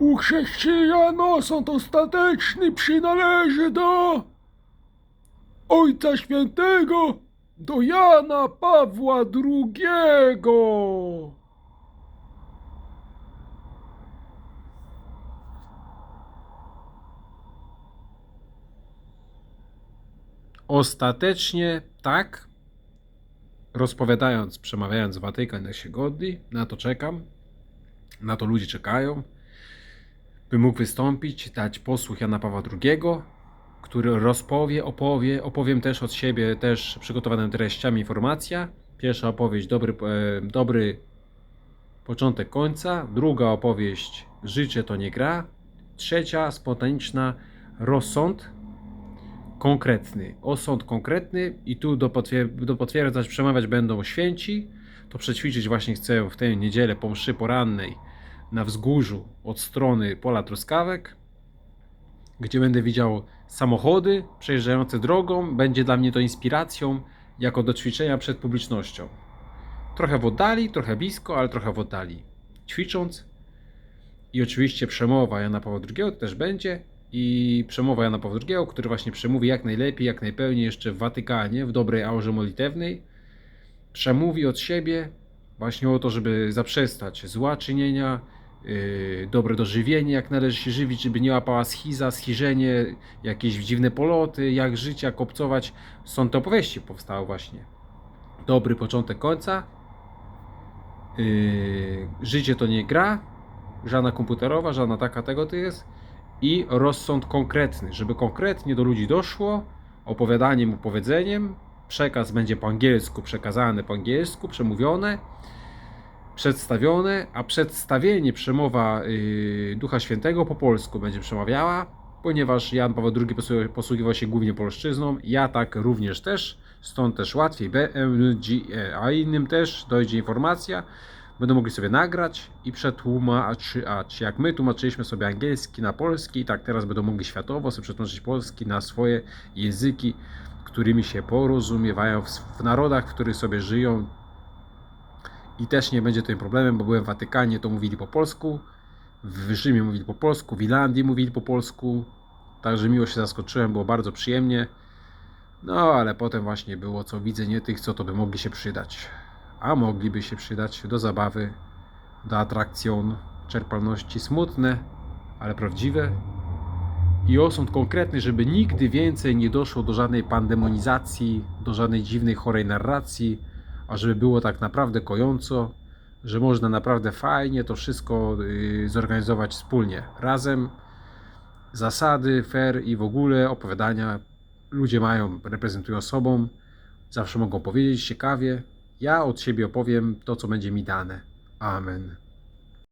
U chrześcijan osąd ostateczny przynależy do Ojca Świętego, do Jana Pawła II. Ostatecznie tak, rozpowiadając, przemawiając Watykan, jak się godzi, na to czekam, na to ludzie czekają, by mógł wystąpić, dać posłuch Jana Pawła II, który rozpowie, opowie, opowiem też od siebie, też przygotowanym treściami informacja. Pierwsza opowieść, dobry, e, dobry początek końca, druga opowieść, życie to nie gra, trzecia spontaniczna, rozsąd, konkretny, osąd konkretny i tu do, przemawiać będą święci. To przećwiczyć właśnie chcę w tę niedzielę po mszy porannej na wzgórzu od strony pola truskawek, gdzie będę widział samochody przejeżdżające drogą. Będzie dla mnie to inspiracją jako do ćwiczenia przed publicznością. Trochę w oddali, trochę blisko, ale trochę w oddali. Ćwicząc i oczywiście przemowa Jana Pawła II też będzie i przemowa Jana Pawła II, który właśnie przemówi jak najlepiej, jak najpełniej jeszcze w Watykanie, w dobrej aurze modlitewnej. Przemówi od siebie właśnie o to, żeby zaprzestać zła czynienia, dobre dożywienie, jak należy się żywić, żeby nie łapała schiza, schiżenie, jakieś dziwne poloty, jak żyć, jak obcować. Stąd te opowieści powstały właśnie. Dobry początek końca. Yy, życie to nie gra, żadna komputerowa, żadna taka tego to jest i rozsąd konkretny, żeby konkretnie do ludzi doszło, opowiadaniem, opowiedzeniem, przekaz będzie po angielsku przekazany po angielsku, przemówione, przedstawione, a przedstawienie, przemowa yy, Ducha Świętego po polsku będzie przemawiała, ponieważ Jan Paweł II posłu- posługiwał się głównie polszczyzną, ja tak również też, stąd też łatwiej BMG, a innym też dojdzie informacja, będą mogli sobie nagrać i przetłumaczyć. Jak my tłumaczyliśmy sobie angielski na polski, tak teraz będą mogli światowo sobie przetłumaczyć polski na swoje języki, którymi się porozumiewają w, w narodach, w których sobie żyją. I też nie będzie tym problemem, bo byłem w Watykanie, to mówili po polsku, w Rzymie mówili po polsku, w Irlandii mówili po polsku. Także miło się zaskoczyłem, było bardzo przyjemnie. No, ale potem właśnie było co widzę nie tych, co to by mogli się przydać. A mogliby się przydać do zabawy, do atrakcjon, czerpalności smutne, ale prawdziwe. I osąd konkretny, żeby nigdy więcej nie doszło do żadnej pandemonizacji, do żadnej dziwnej, chorej narracji, a żeby było tak naprawdę kojąco, że można naprawdę fajnie to wszystko yy, zorganizować wspólnie, razem. Zasady, fair i w ogóle opowiadania ludzie mają, reprezentują sobą, zawsze mogą powiedzieć ciekawie. Ja od siebie opowiem to, co będzie mi dane. Amen.